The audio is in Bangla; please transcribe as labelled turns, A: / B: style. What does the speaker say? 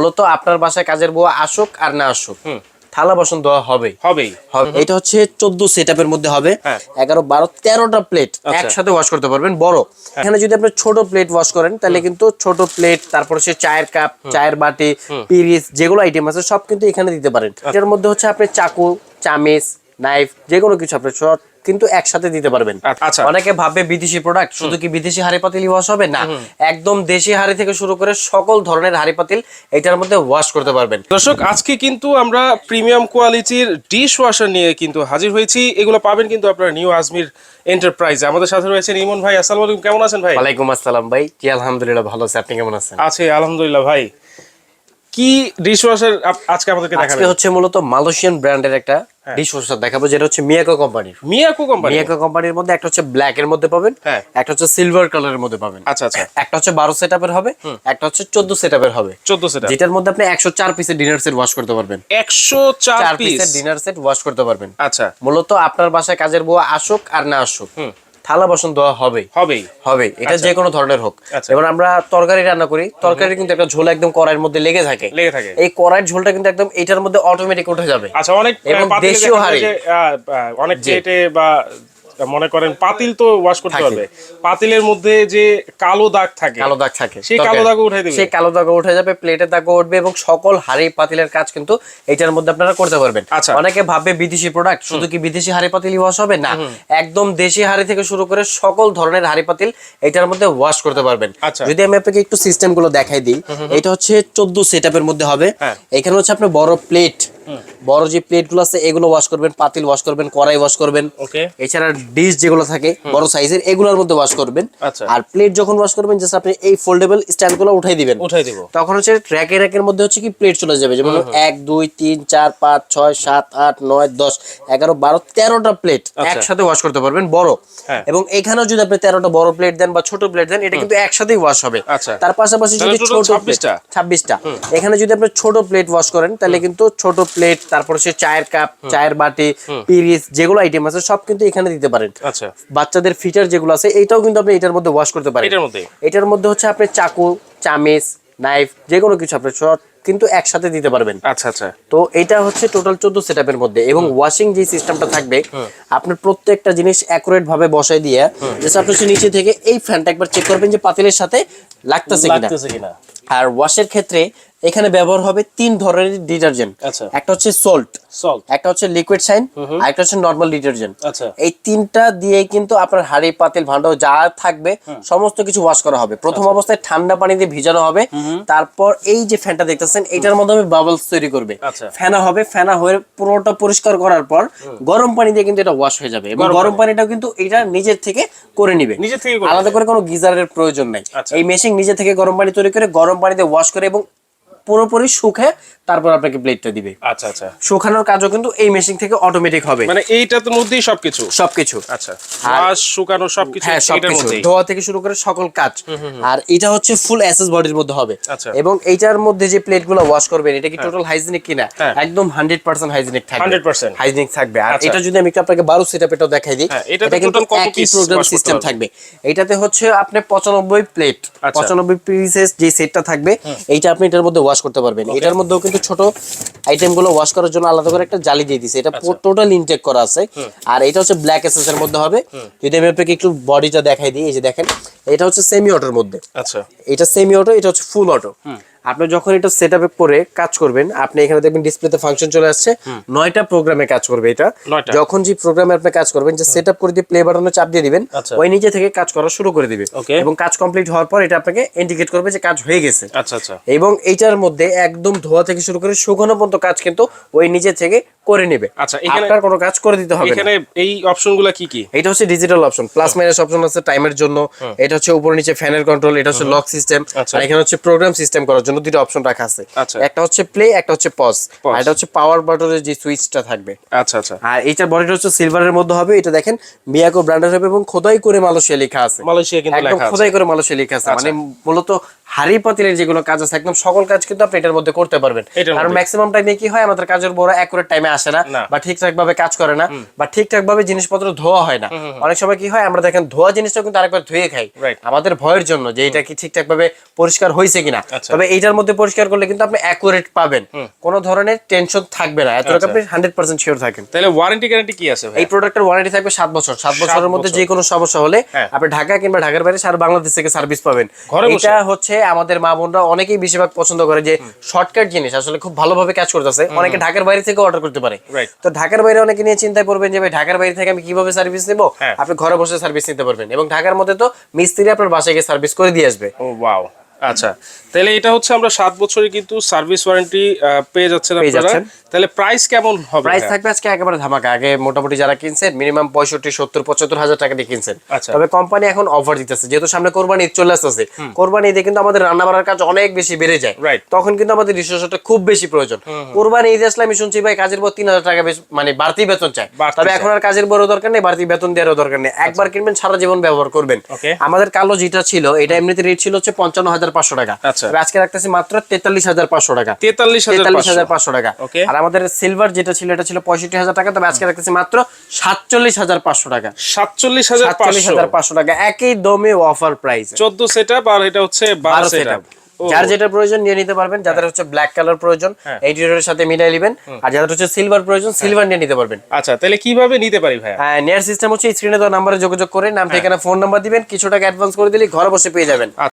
A: মূলত আপনার বাসায় কাজের বউ আসুক আর না আসুক থালা বাসন দেওয়া হবে হবে এটা হচ্ছে চোদ্দ সেট এর মধ্যে হবে হ্যাঁ। এগারো বারো তেরোটা প্লেট আচ্ছা। একসাথে ওয়াশ করতে পারবেন বড় হ্যাঁ। এখানে যদি আপনি ছোট প্লেট ওয়াশ করেন তাহলে কিন্তু ছোট প্লেট তারপর সে চায়ের কাপ চায়ের বাটি পিরিস যেগুলো আইটেম আছে সব কিন্তু এখানে দিতে পারেন আচ্ছা। এটার মধ্যে হচ্ছে আপনি চাকু চামেচ নাইফ যে কোনো কিছু আপনি কিন্তু একসাথে দিতে পারবেন আচ্ছা, আচ্ছা। অনেকে ভাববে বিদেশি প্রোডাক্ট শুধু কি বিদেশি হাড়ি পাতিল ওয়াশ হবে না একদম দেশি হাড়ি থেকে শুরু করে সকল ধরনের হাড়ি পাতিল এটার মধ্যে ওয়াশ করতে পারবেন
B: দর্শক আজকে কিন্তু আমরা প্রিমিয়াম কোয়ালিটির ডিশ ওয়াশার নিয়ে কিন্তু হাজির হয়েছি এগুলো পাবেন কিন্তু আপনারা নিউ আজমির এন্টারপ্রাইজ আমাদের সাথে রয়েছেন ইমন ভাই আসসালামু আলাইকুম কেমন আছেন ভাই
A: ওয়ালাইকুম আসসালাম ভাই কি আলহামদুলিল্লাহ ভালো আছে আপনি কেমন আছেন
B: আছি আলহামদুলিল্লাহ ভাই কি ডিশ ওয়াশার আজকে আমাদেরকে
A: দেখাবেন আজকে হচ্ছে মূলত মালয়েশিয়ান ব্র্যান্ডের একটা হ্যাঁ। দেখাবো যেটা হচ্ছে মিয়াকো কোম্পানির মিয়াকো কোম্পানি মিয়াকো কোম্পানির মধ্যে একটা হচ্ছে ব্ল্যাক এর মধ্যে পাবেন হ্যাঁ। একটা হচ্ছে সিলভার কালার এর মধ্যে পাবেন আচ্ছা আচ্ছা একটা হচ্ছে 12 সেটআপের হবে একটা হচ্ছে 14 সেটআপের হবে 14 সেট যেটার মধ্যে আপনি একশো 104 পিসের ডিনার সেট ওয়াশ করতে পারবেন চার পিসের ডিনার সেট ওয়াশ করতে পারবেন আচ্ছা মূলত আপনার বাসায় কাজের বউ আসুক আর না আসুক থালা বাসন ধোয়া হবে হবেই হবে এটা আচ্ছা। যে কোনো ধরনের হোক আচ্ছা। এবার আমরা তরকারি রান্না করি তরকারি কিন্তু একটা ঝোল একদম কড়াইয়ের মধ্যে লেগে থাকে লেগে থাকে এই কড়াইয়ের ঝোলটা কিন্তু একদম এটার মধ্যে অটোমেটিক উঠে যাবে আচ্ছা অনেক এবং দেশীয় হারে
B: অনেক চেটে বা মনে করেন পাতিল তো ওয়াশ করতে হবে পাতিলের মধ্যে যে কালো দাগ থাকে কালো দাগ থাকে সেই কালো দাগও উঠে দিবে
A: সেই কালো দাগও উঠে যাবে প্লেটের দাগও উঠবে এবং সকল হাড়ি পাতিলের কাজ কিন্তু এটার মধ্যে আপনারা করতে পারবেন আচ্ছা অনেকে ভাববে বিদেশি প্রোডাক্ট শুধু কি বিদেশি হাড়ি পাতিলই ওয়াশ হবে না একদম দেশি হাড়ি থেকে শুরু করে সকল ধরনের হাড়ি পাতিল এটার মধ্যে ওয়াশ করতে পারবেন আচ্ছা। যদি আমি আপনাকে একটু সিস্টেম গুলো দেখাই দিই এটা হচ্ছে চোদ্দ সেট মধ্যে হবে হ্যাঁ। এখানে হচ্ছে আপনার বড় প্লেট বড় যে প্লেটগুলো আছে এগুলো ওয়াশ করবেন পাতিল ওয়াশ করবেন কড়াই ওয়াশ করবেন এছাড়া ডিশ যেগুলো থাকে বড় সাইজের এগুলোর মধ্যে ওয়াশ করবেন আচ্ছা। আর প্লেট যখন ওয়াশ করবেন জাস্ট আপনি এই ফোল্ডেবল স্ট্যান্ডগুলো উঠাই দিবেন উঠাই দিব তখন হচ্ছে র্যাকে র্যাকের মধ্যে হচ্ছে কি প্লেট চলে যাবে যেমন এক দুই তিন চার পাঁচ ছয় সাত আট নয় দশ এগারো বারো তেরোটা প্লেট আচ্ছা। একসাথে ওয়াশ করতে পারবেন বড় হ্যাঁ। এবং এখানেও যদি আপনি তেরোটা বড় প্লেট দেন বা ছোট প্লেট দেন এটা কিন্তু একসাথেই ওয়াশ হবে আচ্ছা। তার পাশাপাশি যদি ছোট ছাব্বিশটা এখানে যদি আপনি ছোট প্লেট ওয়াশ করেন তাহলে কিন্তু ছোট প্লেট তারপর সে চায়ের কাপ চায়ের বাটি পিরিস যেগুলো আইটেম আছে সব কিন্তু এখানে দিতে পারেন আচ্ছা বাচ্চাদের ফিটার যেগুলো আছে এটাও কিন্তু আপনি এটার মধ্যে ওয়াশ করতে পারেন এটার মধ্যে এটার মধ্যে হচ্ছে আপনি চাকু চামেচ নাইফ যে কোনো কিছু আপনি কিন্তু একসাথে দিতে পারবেন আচ্ছা আচ্ছা তো এটা হচ্ছে টোটাল চোদ্দ সেট আপের মধ্যে এবং ওয়াশিং যে সিস্টেমটা থাকবে আপনার প্রত্যেকটা জিনিস অ্যাকুরেট ভাবে বসাই দিয়ে জাস্ট আপনি সে নিচে থেকে এই ফ্যানটা একবার চেক করবেন যে পাতিলের সাথে লাগতেছে কিনা আর ওয়াশের ক্ষেত্রে এখানে ব্যবহার হবে তিন ধরনের ডিটারজেন্ট আচ্ছা একটা হচ্ছে সল্ট সল্ট একটা হচ্ছে লিকুইড সাইন আর একটা হচ্ছে নর্মাল ডিটারজেন্ট আচ্ছা এই তিনটা দিয়ে কিন্তু আপনার হাড়ি পাতিল ভান্ডা যা থাকবে সমস্ত কিছু ওয়াশ করা হবে প্রথম আচ্ছা। অবস্থায় ঠান্ডা পানি দিয়ে ভিজানো হবে তারপর এই যে ফ্যানটা দেখতেছেন পাচ্ছেন এটার মাধ্যমে বাবলস তৈরি করবে আচ্ছা। ফেনা হবে ফেনা হয়ে পুরোটা পরিষ্কার করার পর গরম পানি দিয়ে কিন্তু এটা ওয়াশ হয়ে যাবে এবং গরম পানিটা কিন্তু এটা নিজের থেকে করে নিবে নিজের থেকে আলাদা করে কোনো গিজারের প্রয়োজন নাই আচ্ছা। এই মেশিন নিজে থেকে গরম পানি তৈরি করে গরম পানিতে ওয়াশ করে এবং পুরোপুরি সুখে তারপর আপনাকে প্লেটটা দিবে আচ্ছা আচ্ছা শুকানোর কাজও কিন্তু এই মেশিন থেকে অটোমেটিক হবে
B: মানে এইটার মধ্যেই সবকিছু সবকিছু আচ্ছা ঘাস শুকানো সবকিছু
A: হ্যাঁ সবকিছু ধোয়া থেকে শুরু করে সকল কাজ আর এটা হচ্ছে ফুল এসএস বডির মধ্যে হবে আচ্ছা এবং এইটার মধ্যে যে প্লেটগুলো ওয়াশ করবেন এটা কি টোটাল হ্যাঁ। হাইজেনিক কিনা হ্যাঁ। একদম 100% হাইজেনিক
B: থাকবে 100%
A: হাইজেনিক থাকবে আর আচ্ছা। এটা যদি আমি একটু আপনাকে 12 সেটআপ এটাও দেখাই দিই
B: হ্যাঁ, এটা কিন্তু একই
A: প্রোগ্রাম সিস্টেম থাকবে এটাতে হচ্ছে আপনি 95 প্লেট 95 পিসেস যে সেটটা থাকবে এইটা আপনি এটার মধ্যে ওয়াশ করতে পারবেন এটার মধ্যে কিন্তু ছোট আইটেম গুলো ওয়াশ করার জন্য আলাদা করে একটা জালি দিয়ে দিছে এটা টোটাল আচ্ছা। ইনটেক করা আছে আর এটা হচ্ছে ব্ল্যাক এসএস এর মধ্যে হবে যদি আমি আপনাকে একটু বডিটা দেখাই দিই এই যে দেখেন এটা হচ্ছে সেমি অটোর মধ্যে আচ্ছা এটা সেমি অটো এটা হচ্ছে ফুল অটো আপনি যখন এটা সেট আপ করে কাজ করবেন আপনি এখানে দেখবেন ডিসপ্লেতে ফাংশন চলে আসছে নয়টা প্রোগ্রামে কাজ করবে এটা যখন যে প্রোগ্রামে আপনি কাজ করবেন যে সেট আপ করে দিয়ে প্লে বাটনে চাপ দিয়ে দিবেন আচ্ছা। ওই নিচে থেকে কাজ করা শুরু করে দিবে এবং কাজ কমপ্লিট হওয়ার পর এটা আপনাকে ইন্ডিকেট করবে যে কাজ হয়ে গেছে আচ্ছা আচ্ছা এবং এইটার মধ্যে একদম ধোয়া থেকে শুরু করে শুকনো পর্যন্ত কাজ কিন্তু ওই নিচে থেকে করে নেবে আচ্ছা এখানে আপনার কোনো কাজ করে দিতে
B: হবে এখানে এই অপশনগুলো কি কি
A: এটা হচ্ছে digital option plus minus option আছে টাইমের জন্য এটা হচ্ছে উপর নিচে ফ্যানের কন্ট্রোল এটা হচ্ছে লক সিস্টেম আচ্ছা। আর এখানে হচ্ছে প্রোগ্রাম সিস্টেম করার জন্য মোট দুটো অপশন রাখা আছে আচ্ছা। একটা হচ্ছে প্লে একটা হচ্ছে পজ আর এটা হচ্ছে পাওয়ার বাটনের যে সুইচটা থাকবে আচ্ছা আচ্ছা আর এইটার বডিটা হচ্ছে সিলভারের মধ্যে হবে এটা দেখেন মিয়াকো ব্র্যান্ডের হবে এবং খোদাই করে মালয়েশিয়া লেখা
B: আছে মালয়েশিয়া কিন্তু
A: লেখা আছে খোদাই করে মালয়েশিয়া লেখা আছে আচ্ছা। মানে মূলত হারি পাতিলের যেগুলো কাজ আছে একদম সকল কাজ কিন্তু আপনি এটার মধ্যে করতে পারবেন কারণ ম্যাক্সিমাম টাইমে কি হয় আমাদের কাজের বড় একুরেট টাইমে আসে না বা ঠিকঠাক ভাবে কাজ করে না বা ঠিকঠাক ভাবে জিনিসপত্র ধোয়া হয় না অনেক সময় কি হয় আমরা দেখেন ধোয়া জিনিসটা কিন্তু আরেকবার ধুয়ে খাই আমাদের ভয়ের জন্য যে এটা কি ঠিকঠাক ভাবে পরিষ্কার হয়েছে কিনা আচ্ছা। তবে এইটার মধ্যে পরিষ্কার করলে কিন্তু আপনি একুরেট পাবেন কোনো ধরনের টেনশন থাকবে না এতটুকু আচ্ছা। আপনি হান্ড্রেড পার্সেন্ট শিওর থাকেন
B: তাহলে ওয়ারেন্টি গ্যারান্টি কি আছে
A: এই প্রোডাক্টের ওয়ারেন্টি থাকবে সাত বছর সাত বছরের মধ্যে যে কোনো সমস্যা হলে হ্যাঁ। আপনি ঢাকা কিংবা ঢাকার বাইরে সারা বাংলাদেশ থেকে সার্ভিস পাবেন এটা হচ্ছে আমাদের মা বোনরা অনেকেই বেশিরভাগ পছন্দ করে যে শর্টকাট জিনিস আসলে খুব ভালোভাবে কাজ করতেছে অনেকে ঢাকার বাইরে থেকে অর্ডার করতে পারে তো ঢাকার বাইরে অনেকে নিয়ে চিন্তায় পড়বেন যে ভাই ঢাকার বাইরে থেকে আমি কিভাবে সার্ভিস নেবো হ্যাঁ। আপনি ঘরে বসে সার্ভিস নিতে পারবেন এবং ঢাকার মধ্যে তো মিস্ত্রি আপনার বাসায় গিয়ে সার্ভিস করে দিয়ে আসবে
B: ও oh, আচ্ছা তাহলে এটা হচ্ছে আমরা সাত বছরে কিন্তু সার্ভিস ওয়ারেন্টি পেয়ে যাচ্ছেন আপনারা তাহলে প্রাইস কেমন হবে
A: প্রাইস থাকবে আজকে একেবারে ধামাকা আগে মোটামুটি যারা কিনছেন মিনিমাম পঁয়ষট্টি সত্তর পঁচাত্তর হাজার টাকা দিয়ে কিনছেন আচ্ছা। তবে কোম্পানি এখন অফার দিতেছে যেহেতু সামনে কোরবানি ঈদ চলে আসতেছে কোরবানি ঈদে কিন্তু আমাদের রান্না বাড়ার কাজ অনেক বেশি বেড়ে যায় তখন কিন্তু আমাদের রিসোর্সটা খুব বেশি প্রয়োজন কোরবানি ঈদে আসলে আমি শুনছি ভাই কাজের পর তিন হাজার টাকা মানে বাড়তি বেতন চায় তবে এখন আর কাজের বড় দরকার নেই বাড়তি বেতন দেওয়ারও দরকার নেই একবার আচ্ছা। কিনবেন সারা জীবন ব্যবহার করবেন আমাদের কালো যেটা ছিল এটা এমনিতে রেট ছিল হচ্ছে পঞ্চান্ন হাজার পাঁচশো টাকা আচ্ছা। আজকে রাখতেছি মাত্র তেতাল্লিশ হাজার পাঁচশো টাকা তেতাল্লিশ হাজার পাঁচশো টাকা আর আমাদের সিলভার যেটা ছিল এটা ছিল পঁয়ষট্টি হাজার টাকা তবে আজকে রাখতেছি মাত্র সাতচল্লিশ হাজার পাঁচশো টাকা
B: সাতচল্লিশ হাজার
A: পাঁচশো টাকা একই দমে অফার প্রাইস
B: চোদ্দ সেট আপ আর এটা হচ্ছে বারো সেট
A: যার যেটা প্রয়োজন নিয়ে নিতে পারবেন যাদের হচ্ছে ব্ল্যাক কালার প্রয়োজন হ্যাঁ। এই সাথে মিলাই নিবেন আর যাদের হচ্ছে সিলভার প্রয়োজন সিলভার হ্যাঁ। নিয়ে নিতে পারবেন
B: আচ্ছা তাহলে কিভাবে নিতে পারি ভাই
A: হ্যাঁ নেয়ার সিস্টেম হচ্ছে স্ক্রিনে নম্বরে যোগাযোগ করে নাম হ্যাঁ। ঠিকানা ফোন নাম্বার দিবেন কিছু টাকা অ্যাডভান্স করে দিলে ঘরে বসে পেয়ে যাবেন আচ্ছা।